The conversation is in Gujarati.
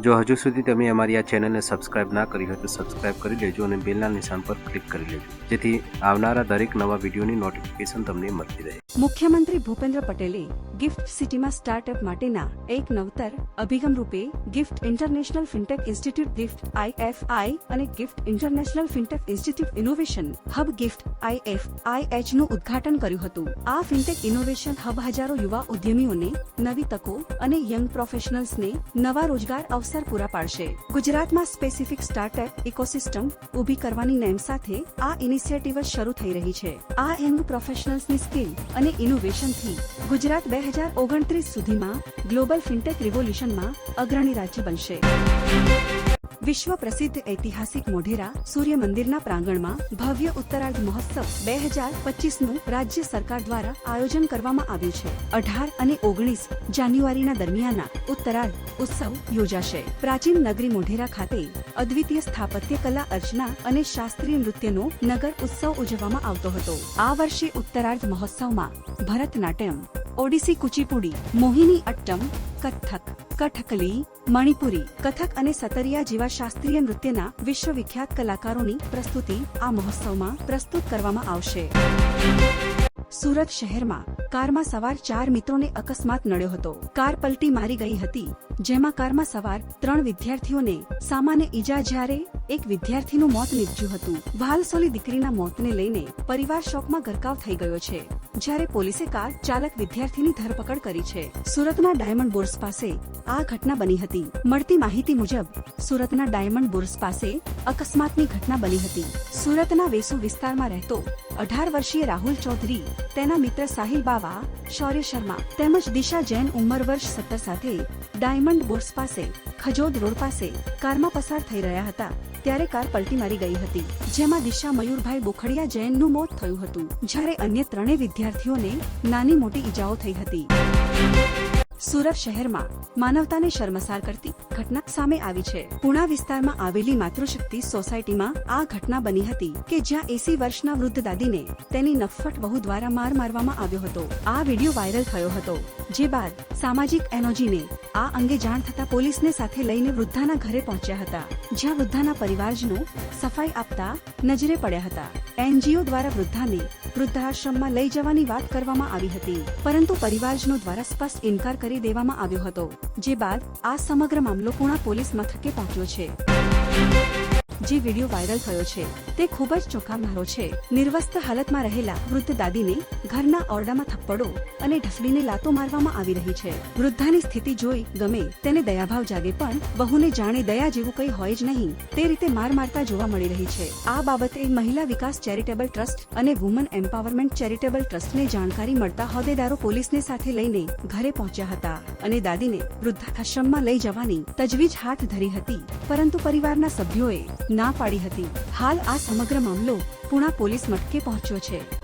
જો હજુ સુધી તમે અમારી આ ચેનલને સબસ્ક્રાઇબ ના કરી હોય તો સબસ્ક્રાઇબ કરી લેજો અને બેલના નિશાન પર ક્લિક કરી લેજો. જેથી આવનારા દરેક નવા વિડીયોની નોટિફિકેશન તમને મળતી રહે. મુખ્યમંત્રી ભૂપેન્દ્ર પટેલે ગિફ્ટ સિટીમાં સ્ટાર્ટઅપ માટેના એક નવતર અભિગમ રૂપે GIFT international fintech institute GIFT IFI અને GIFT international fintech institute innovation hub GIFT આઈએફઆઈએચનું ઉદ્ઘાટન કર્યું હતું. આ ફિનટેક ઇનોવેશન હબ હજારો યુવા ઉદ્યમીઓને, નવી તકો અને યંગ પ્રોફેશનલ્સને નવા રોજગાર અવસર પૂરા પાડશે. ગુજરાતમાં સ્પેસિફિક સ્ટાર્ટઅપ ઇકોસિસ્ટમ ઊભી કરવાની નેમ સાથે આ ઇનિશિયેટિવ શરૂ થઈ રહી છે. આ યંગ પ્રોફેશનલ્સની સ્કિલ અને ઇનોવેશનથી ગુજરાત બે હજાર ઓગણત્રીસ સુધીમાં ગ્લોબલ ફિનટેક રિવોલ્યુશનમાં અગ્રણી રાજ્ય બનશે. વિશ્વ પ્રસિદ્ધ ઐતિહાસિક મોઢેરા સૂર્ય મંદિરના પ્રાંગણમાં ભવ્ય ઉત્તરાર્ધ મહોત્સવ બે હજાર પચીસનું રાજ્ય સરકાર દ્વારા આયોજન કરવામાં આવ્યું છે. અઢાર અને ઓગણીસ જાન્યુઆરીના દરમિયાન ઉત્તરાર્ધ ઉત્સવ યોજાશે. પ્રાચીન નગરી મોઢેરા ખાતે અદ્વિતીય સ્થાપત્ય કલા અર્ચના અને શાસ્ત્રીય નૃત્યનો નગર ઉત્સવ ઉજવવામાં આવતો હતો. આ વર્ષે ઉત્તરાર્ધ મહોત્સવમાં ભરતનાટ્યમ, ઓડિસી કુચીપુડી, મોહિની અટ્ટમ, કથક કઠકલી મણિપુરી, કથક અને સતરિયા જેવા શાસ્ત્રીય નૃત્યના વિશ્વવિખ્યાત કલાકારોની પ્રસ્તુતિ આ મહોત્સવમાં પ્રસ્તુત કરવામાં આવશે. સુરત શહેરમાં કારમાં સવાર ચાર મિત્રોને અકસ્માત નડ્યો હતો. કાર પલટી મારી ગઈ હતી. જેમાં કારમાં સવાર ત્રણ વિદ્યાર્થીઓને સામાન્ય ઈજા જ્યારે એક વિદ્યાર્થીનું મોત નીપજ્યું હતું. વાલસોલી દીકરીના મોતને લઈને પરિવાર શોકમાં ગરકાવ થઈ ગયો છે. જ્યારે પોલીસે કાર ચાલક વિદ્યાર્થીની ધરપકડ કરી છે. સુરતના ડાયમંડ બોર્સ પાસે આ ઘટના બની હતી. મળતી માહિતી મુજબ, સુરતના ડાયમંડ બોર્સ પાસે અકસ્માતની ઘટના બની હતી. સુરતના વેસુ વિસ્તારમાં રહેતો અઢાર વર્ષીય રાહુલ ચૌધરી, તેના મિત્ર સાહિલ બાવા, શૌર્ય શર્મા તેમજ દિશા જૈન ઉંમર વર્ષ સત્તર સાથે ડાયમંડ બુર્સ પાસે, ખજોદ રોડ પાસે કારમાં પસાર થઈ રહ્યા હતા, ત્યારે કાર પલટી મારી ગઈ હતી, જેમાં દિશા મયુરભાઈ બોખડિયા જૈનનું મોત થયું હતું, જ્યારે અન્ય ત્રણેય વિદ્યાર્થીઓને નાની મોટી ઈજાઓ થઈ હતી. સુરત શહેરમાં માનવતાને શર્મસાર કરતી ઘટના સામે આવી છે. પુણા વિસ્તારમાં આવેલી માતૃશક્તિ સોસાયટીમાં આ ઘટના બની હતી કે જ્યાં એસી વર્ષના વૃદ્ધ દાદીને તેની નફ્ફટ બહુ દ્વારા માર મારવામાં આવ્યો હતો. આ વીડિયો વાયરલ થયો હતો. જે બાદ સામાજિક એનોજીને આ અંગે જાણ થતા પોલીસને સાથે લઈને વૃદ્ધાના ઘરે પહોંચ્યા હતા, જ્યાં વૃદ્ધાના પરિવારજનો સફાઈ આપતા નજરે પડ્યા હતા. એનજીઓ દ્વારા વૃદ્ધાને વૃદ્ધાશ્રમમાં લઈ જવાની વાત કરવામાં આવી હતી, પરંતુ પરિવારજનો દ્વારા સ્પષ્ટ ઇનકાર કરી દેવામાં આવ્યો હતો, જે બાદ આ સમગ્ર મામલો પુણા પોલીસ મથકે પહોંચ્યો છે. જે વીડિયો વાયરલ થયો છે, તે ખૂબ જ ચોંકાવનારો છે. નિર્વસ્ત હાલતમાં રહેલા વૃદ્ધ દાદીને ઘરના ઓરડામાં થપ્પડો અને ઢસડીને લાતો મારવામાં આવી રહી છે. વૃદ્ધાની સ્થિતિ જોઈ ગમે તેને દયાભાવ જાગે પણ બહુને જાણે દયા જેવું કંઈ હોય જ નહીં. તે રીતે માર મારતા જોવા મળી રહી છે. આ બાબતે મહિલા વિકાસ ચેરિટેબલ ટ્રસ્ટ અને વુમન એમ્પાવરમેન્ટ ચેરિટેબલ ટ્રસ્ટને જાણકારી મળતા હોદ્દેદારો પોલીસને સાથે લઈને ઘરે પહોંચ્યા હતા અને દાદીને વૃદ્ધાશ્રમમાં લઈ જવાની તજવીજ હાથ ધરી હતી. પરંતુ પરિવારના સભ્યોએ ના પાડી હતી. હાલ આ સમગ્ર મામલો પુણા પોલીસ મથકે પહોંચ્યો છે.